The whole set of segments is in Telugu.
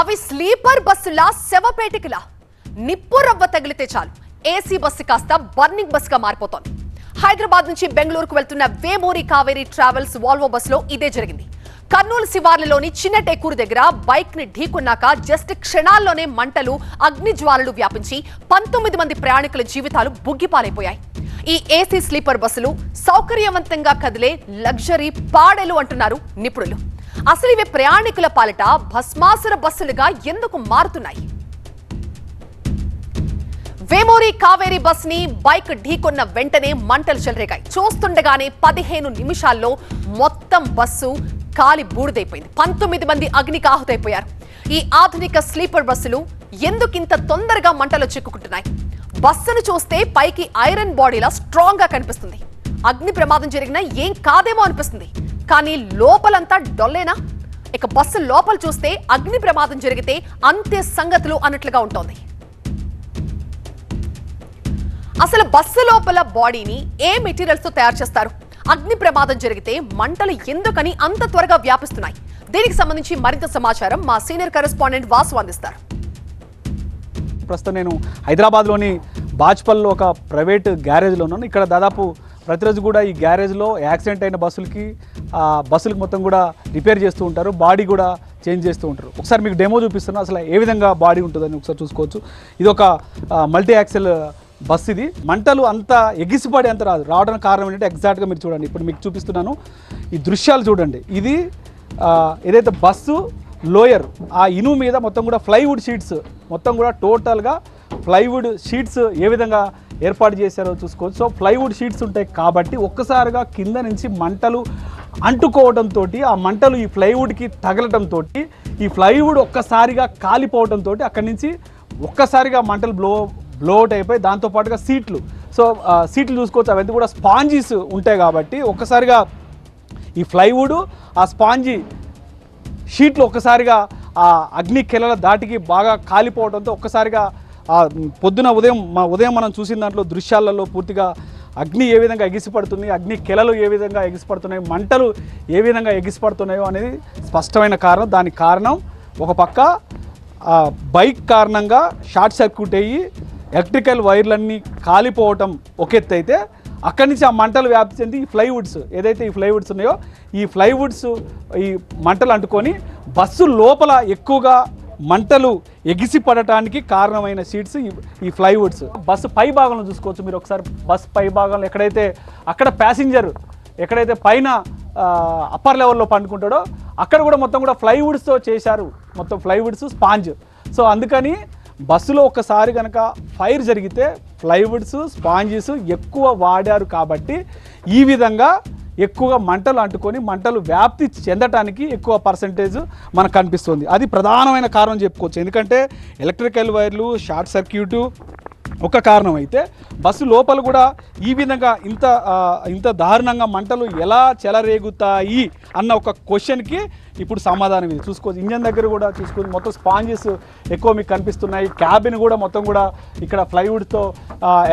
అవి స్లీపర్ బస్సులా శవపేటికలా. నిప్పు రవ్వ తగిలితే చాలు. ఏసీ బస్సు కాస్త బర్నింగ్ బస్సుగా మారిపోతోంది. హైదరాబాద్ నుంచి బెంగళూరుకు వెళ్తున్న వేమూరి కావేరి ట్రావెల్స్ వాల్వో బస్సులో ఇదే జరిగింది. కర్నూలు శివార్లలోని చిన్న టేకూరు దగ్గర బైక్ని ఢీకొన్నాక జస్ట్ క్షణాల్లోనే మంటలు అగ్ని జ్వాలలు వ్యాపించి పంతొమ్మిది మంది ప్రయాణికుల జీవితాలు బుగ్గిపాలైపోయాయి. ఈ ఏసీ స్లీపర్ బస్సులు సౌకర్యవంతంగా కదిలే లగ్జరీ పాడెలు అంటున్నారు నిపుణులు. అసలు ఇవి ప్రయాణికుల పాలిట భస్మాసుర బస్సులుగా ఎందుకు మారుతున్నాయి? వేమూరి కావేరి బస్ని బైక్ ఢీకొన్న వెంటనే మంటలు చెలరేగాయి. చూస్తుండగానే పదిహేను నిమిషాల్లో మొత్తం బస్సు కాలి బూడిదైపోయింది. పంతొమ్మిది మంది అగ్నికి ఆహుతైపోయారు ఈ ఆధునిక స్లీపర్ బస్సులు ఎందుకింత తొందరగా మంటలు చిక్కుకుంటున్నాయి? బస్సును చూస్తే పైకి ఐరన్ బాడీలా స్ట్రాంగ్గా కనిపిస్తుంది. అగ్ని ప్రమాదం జరిగినా ఏం కాదేమో అనిపిస్తుంది. కానీ లోపలంతా డొల్లేనా? ఇక బస్సు లోపల చూస్తే అగ్ని ప్రమాదం జరిగితే అంతే సంగతులు అన్నట్లుగా ఉంటోంది. అసలు బస్సు లోపల బాడీని ఏ మెటీరియల్స్తో తయారు చేస్తారు? అగ్ని ప్రమాదం జరిగితే మంటలు ఎందుకని అంత త్వరగా వ్యాపిస్తున్నాయి? దీనికి సంబంధించి మరింత సమాచారం మా సీనియర్ కరెస్పాండెంట్ వాసు అందిస్తారు. ప్రస్తుతం నేను హైదరాబాద్లోని బాజ్పల్లో ఒక ప్రైవేట్ గ్యారేజ్లో ఉన్నాను. ఇక్కడ దాదాపు ప్రతిరోజు కూడా ఈ గ్యారేజ్లో యాక్సిడెంట్ అయిన బస్సులకి ఆ బస్సులకు మొత్తం కూడా రిపేర్ చేస్తూ ఉంటారు. బాడీ కూడా చేంజ్ చేస్తూ ఉంటారు. ఒకసారి మీకు డెమో చూపిస్తున్నాను అసలు ఏ విధంగా బాడీ ఉంటుందని ఒకసారి చూసుకోవచ్చు. ఇది ఒక మల్టీ యాక్సెల్ బస్ ఇది. మంటలు అంత ఎగిసిపడి అంత రాదు. రావడానికి కారణం ఏంటంటే ఎగ్జాక్ట్గా మీరు చూడండి. ఇప్పుడు మీకు చూపిస్తున్నాను. ఈ దృశ్యాలు చూడండి. ఇది ఏదైతే బస్సు లోయర్ ఆ ఇనుము మీద మొత్తం కూడా ప్లైవుడ్ షీట్స్ మొత్తం కూడా టోటల్గా ప్లైవుడ్ షీట్స్ ఏ విధంగా ఏర్పాటు చేశారో చూసుకోవచ్చు. సో ప్లైవుడ్ షీట్స్ ఉంటాయి కాబట్టి ఒక్కసారిగా కింద నుంచి మంటలు అంటుకోవడంతో ఆ మంటలు ఈ ప్లైవుడ్కి తగలటంతో ఈ ప్లైవుడ్ ఒక్కసారిగా కాలిపోవడంతో అక్కడి నుంచి ఒక్కసారిగా మంటలు బ్లో బ్లోఅవుట్ అయిపోయి దాంతోపాటుగా సీట్లు. సో సీట్లు చూసుకోవచ్చు. అవన్నీ కూడా స్పాంజీస్ ఉంటాయి కాబట్టి ఒక్కసారిగా ఈ ప్లైవుడ్ ఆ స్పాంజీ షీట్లు ఒక్కసారిగా ఆ అగ్ని కెలల దాటికి బాగా కాలిపోవడంతో ఒక్కసారిగా ఆ పొద్దున ఉదయం మా ఉదయం మనం చూసిన దాంట్లో దృశ్యాలలో పూర్తిగా అగ్ని ఏ విధంగా ఎగిసిపడుతుంది అగ్ని కెలలు ఏ విధంగా ఎగిసిపడుతున్నాయి మంటలు ఏ విధంగా ఎగిసిపడుతున్నాయో అనేది స్పష్టమైన కారణం. దానికి కారణం ఒక పక్క బైక్ కారణంగా షార్ట్ సర్క్యూట్ అయ్యి ఎలక్ట్రికల్ వైర్లన్నీ కాలిపోవటం ఒక ఎత్తు అయితే అక్కడి నుంచి ఆ మంటలు వ్యాప్తి చెంది ఈ ఫ్లైవుడ్స్ ఏదైతే ఈ ఫ్లైవుడ్స్ ఉన్నాయో ఈ ఫ్లైవుడ్స్ ఈ మంటలు అంటుకొని బస్సు లోపల ఎక్కువగా మంటలు ఎగిసి పడటానికి కారణమైన సీట్స్ ఈ- ఈ ఫ్లైవుడ్స్ బస్సు పై భాగంలో చూసుకోవచ్చు మీరు ఒకసారి. బస్సు పై భాగంలో ఎక్కడైతే అక్కడ ప్యాసింజర్ ఎక్కడైతే పైన అప్పర్ లెవెల్లో పండుకుంటాడో అక్కడ కూడా మొత్తం కూడా ప్లైవుడ్స్తో చేశారు. మొత్తం ప్లైవుడ్స్ స్పాంజ్ సో అందుకని బస్సులో ఒక్కసారి కనుక ఫైర్ జరిగితే ప్లైవుడ్స్ స్పాంజెస్ ఎక్కువ వాడారు కాబట్టి ఈ విధంగా ఎక్కువగా మంటలు అంటుకొని మంటలు వ్యాప్తి చెందటానికి ఎక్కువ పర్సంటేజ్ మనకు కనిపిస్తుంది. అది ప్రధానమైన కారణం చెప్పుకోవచ్చు. ఎందుకంటే ఎలక్ట్రికల్ వైర్లు షార్ట్ సర్క్యూటు ఒక కారణం అయితే బస్సు లోపల కూడా ఈ విధంగా ఇంత ఇంత దారుణంగా మంటలు ఎలా చెలరేగుతాయి అన్న ఒక క్వశ్చన్కి ఇప్పుడు సమాధానం ఇది. చూసుకోవచ్చు ఇంజన్ దగ్గర కూడా చూసుకోవచ్చు మొత్తం స్పాంజెస్ ఎక్కువ మీకు కనిపిస్తున్నాయి. క్యాబిన్ కూడా మొత్తం కూడా ఇక్కడ ఫ్లైవుడ్తో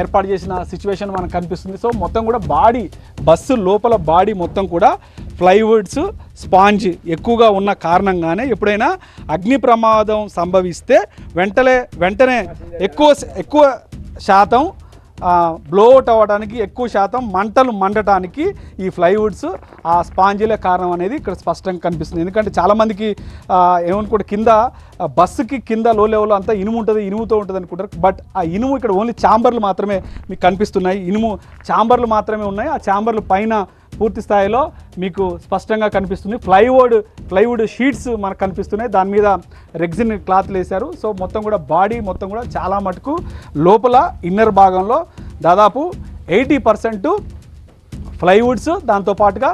ఏర్పాటు చేసిన సిచ్యువేషన్ మనకు కనిపిస్తుంది. సో మొత్తం కూడా బాడీ బస్సు లోపల బాడీ మొత్తం కూడా ప్లైవుడ్స్ స్పాంజ్ ఎక్కువగా ఉన్న కారణంగానే ఎప్పుడైనా అగ్ని ప్రమాదం సంభవిస్తే వెంటనే వెంటనే ఎక్కువ ఎక్కువ శాతం బ్లోఅవుట్ అవ్వడానికి ఎక్కువ శాతం మంటలు మండటానికి ఈ ఫ్లైవుడ్స్ ఆ స్పాంజీలే కారణం అనేది ఇక్కడ స్పష్టంగా కనిపిస్తుంది. ఎందుకంటే చాలామందికి ఏమనుకుంటే కింద బస్సుకి కింద లో లెవెల్లో అంతా ఇనుము ఉంటుంది ఇనుముతో ఉంటుంది అనుకుంటారు. బట్ ఆ ఇనుము ఇక్కడ ఓన్లీ ఛాంబర్లు మాత్రమే మీకు కనిపిస్తున్నాయి. ఇనుము ఛాంబర్లు మాత్రమే ఉన్నాయి. ఆ ఛాంబర్లు పైన పూర్తి స్థాయిలో మీకు స్పష్టంగా కనిపిస్తుంది. ప్లైవుడ్ ప్లైవుడ్ షీట్స్ మనకు కనిపిస్తున్నాయి. దాని మీద రెగ్జిన్ క్లాత్లు వేశారు. సో మొత్తం కూడా బాడీ మొత్తం కూడా చాలా మటుకు లోపల ఇన్నర్ భాగంలో దాదాపు ఎయిటీ పర్సెంట్ ప్లైవుడ్స్ దాంతో పాటుగా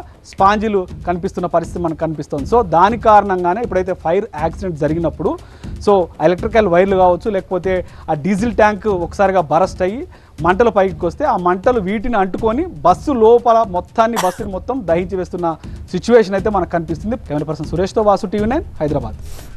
కనిపిస్తున్న పరిస్థితి మనకు కనిపిస్తుంది. సో దాని కారణంగానే ఇప్పుడైతే ఫైర్ యాక్సిడెంట్ జరిగినప్పుడు సో ఎలక్ట్రికల్ వైర్లు కావచ్చు లేకపోతే ఆ డీజిల్ ట్యాంక్ ఒకసారిగా బరస్ట్ అయ్యి మంటలు పైకి వస్తే ఆ మంటలు వీటిని అంటుకొని బస్సు లోపల మొత్తాన్ని బస్సుని మొత్తం దహించి వేస్తున్న సిచ్యువేషన్ అయితే మనకు కనిపిస్తుంది. కెమెరా పర్సన్ సురేష్తో వాసు టీవీ నైన్ హైదరాబాద్.